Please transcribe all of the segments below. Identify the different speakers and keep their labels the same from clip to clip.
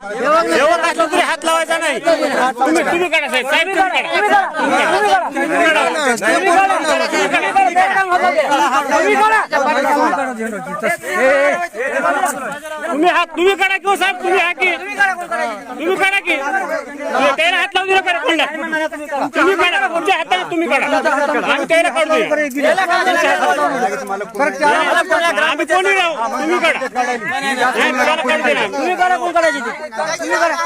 Speaker 1: तरी हात लावायचा नाही तुम्ही तुम्ही काढा साहेब साहेब तुम्ही काढा तुम्ही काढा. तुम्ही हात तुम्ही काढा किंवा साहेब तुम्ही हा की. तुम्ही काढा की. त्याला हात लावू नका रे कोणला तुम्ही काढा तुमच्या हाताने तुम्ही काढा. आम्ही त्याला काढू आम्ही कोणी राहू? तुम्ही ना.
Speaker 2: तुम्ही करा कोण काढायची ती? तुम्ही करा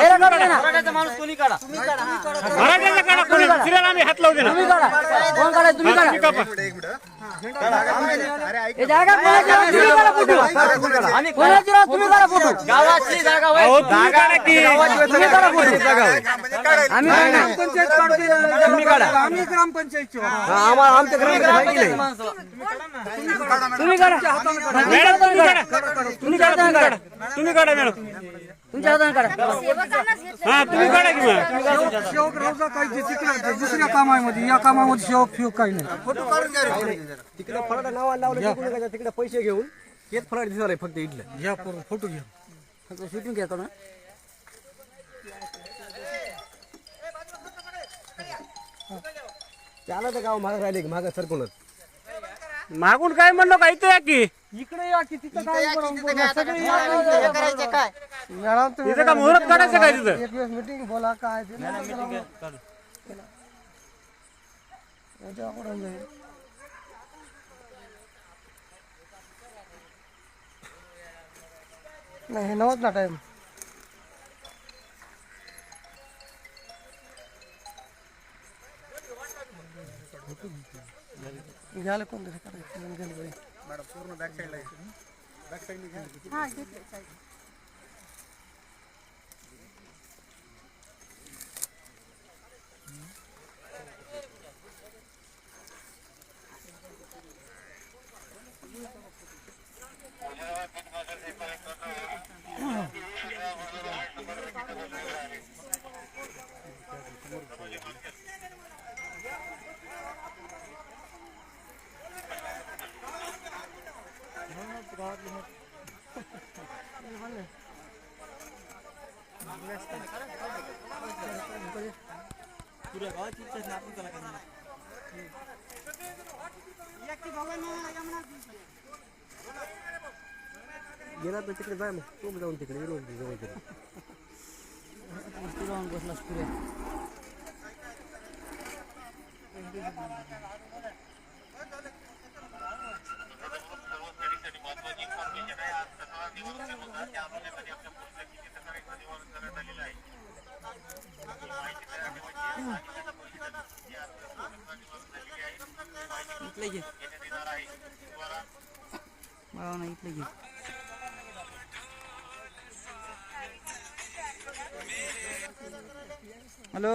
Speaker 2: याला काढू?
Speaker 1: कोणी. दुसऱ्याला आम्ही हात लावू दे ना
Speaker 2: तुम्ही काढा. कोण काढायचं तुम्ही
Speaker 1: तुम्ही कापा.
Speaker 2: हे जागा कोणाची राव? तुम्ही काढा फोटो कोणाची राव? तुम्ही काढा फोटो
Speaker 1: अहो तुम्ही काढा की
Speaker 2: तुम्ही काढा फोटो आम्ही काढणार. तुम्ही काढा
Speaker 3: ग्रामपंचायतचे
Speaker 2: आम्हाला आमच्या ग्रामपंचायत तुम्ही काढा
Speaker 1: मॅडम तुम्ही काढा तुम्ही काढा तुम्ही काढा तुम्ही काढा मॅडम
Speaker 2: तुमच्या हाताने काढा
Speaker 1: हा तुम्ही काढा की मग
Speaker 3: शेवक रवजा काही जे तिकडे दुसऱ्या कामामध्ये या कामामध्ये शेवक फिवक काही नाही
Speaker 4: तिकडे फराडा नावा लावलं तिकडे तिकडे पैसे घेऊन हेच फराड दिसायला फक्त इथलं
Speaker 3: या पोरं फोटो घ्या
Speaker 2: शूटिंग घ्या करून
Speaker 4: त्याला तर गाव मागे राहिले मागे सरकूनच
Speaker 1: मागून काय म्हणलो का इथे या की
Speaker 3: इकडे या की तिथं काय सगळे या. मॅडम तुम्ही
Speaker 1: तिथे का मुहूर्त काढायचं काय तिथं
Speaker 3: एक दिवस मीटिंग बोला काय ते याच्या पुढं जाईल. नाही हे नव्हत ना टाइम घ्यायला कोण तरी करायचं गेलं पाहिजे.
Speaker 4: गेला तर तिकडे जाय मग तू जाऊन तिकडे रोज जवळ तिकडे
Speaker 2: बसला पुरे इथलं घे मला ना इथलं घे हॅलो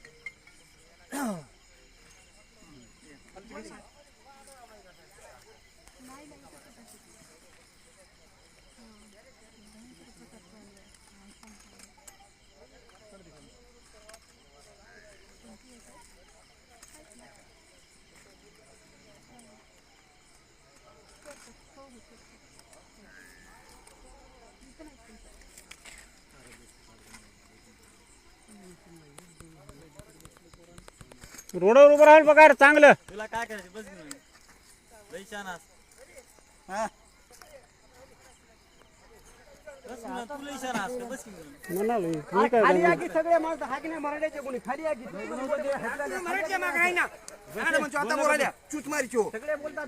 Speaker 3: Oh.
Speaker 1: रोडवर उभं राहाल बघा चांगलं.
Speaker 5: तुला काय करायचं बस घेऊन लई शहाणा आहेस. बस घेऊन, तू लई आहेस का? बस घेऊन.
Speaker 1: म्हणालो मी काय
Speaker 4: खाली या की सगळे माणसं हा की नाही मराठ्याचे कोणी खाली या की
Speaker 3: मराठी माग आहे ना. म्हणतो आता बोलायला. चूत मारीचो.
Speaker 4: सगळे बोलतात.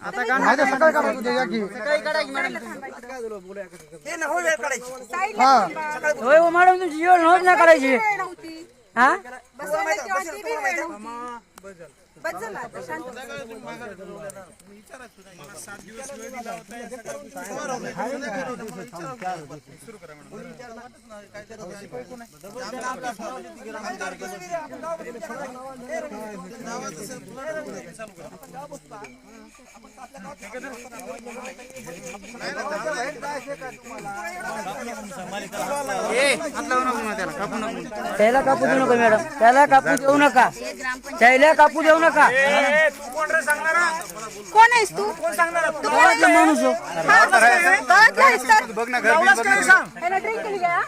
Speaker 6: या की. जरा काय लोक हत्ती नाही गावाले काय लोक नाही
Speaker 2: होय हो मॅडम तुमची जीवन नोंद नाही करायची. हा? त्याला कापू देऊ नका मॅडम. त्याला कापू देऊ नका. त्याला कापू देऊ नका.
Speaker 7: कोण आहेस तू?
Speaker 2: गावातला माणूस हो.
Speaker 7: गावातला आहेस तर? ह्याला drink केली का?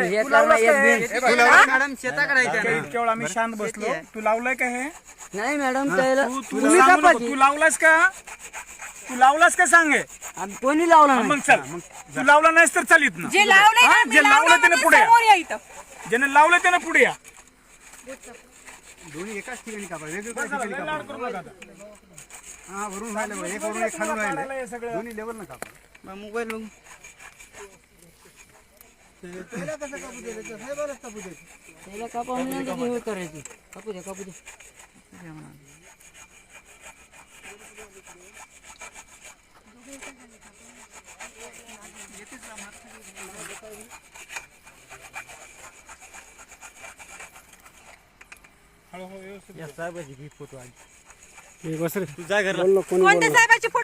Speaker 2: हे करणं एक बिन.
Speaker 8: इतक्या वेळ आम्ही शांत बसलो. तू लावलाय का हे?
Speaker 2: नाही मॅडम त्याला
Speaker 8: तू
Speaker 2: तुम्ही
Speaker 8: सांगू नको.
Speaker 2: कापायची
Speaker 8: तू लावलास का? तू लावलास का सांग हे?
Speaker 2: आम्ही कोणी लावला नाही
Speaker 8: मग चल. तू लावला नाहीस तर चालित ना
Speaker 7: जे लावलंय ना,
Speaker 8: हा,
Speaker 7: मी
Speaker 8: जे लावलं
Speaker 7: लावलं
Speaker 8: त्याने
Speaker 7: म्हणजे
Speaker 8: पुढे या.
Speaker 7: समोर या इथं.
Speaker 8: ज्याने लावलं त्याने पुढे या.
Speaker 6: दोन्ही एकाच ठिकाणी कापा. वेगवेगळ्या ठिकाणी कापा. हा वरून राहिलं एक वरून एक खालून राहिलं. दोन्ही लेवल ना कापा. मोबाईल
Speaker 2: त्याला कापा म्हणजे नंतर हे करायची. कापू द्या कापू द्या.
Speaker 1: तू जा घरला
Speaker 7: कोणत्या साहेबाची फोटो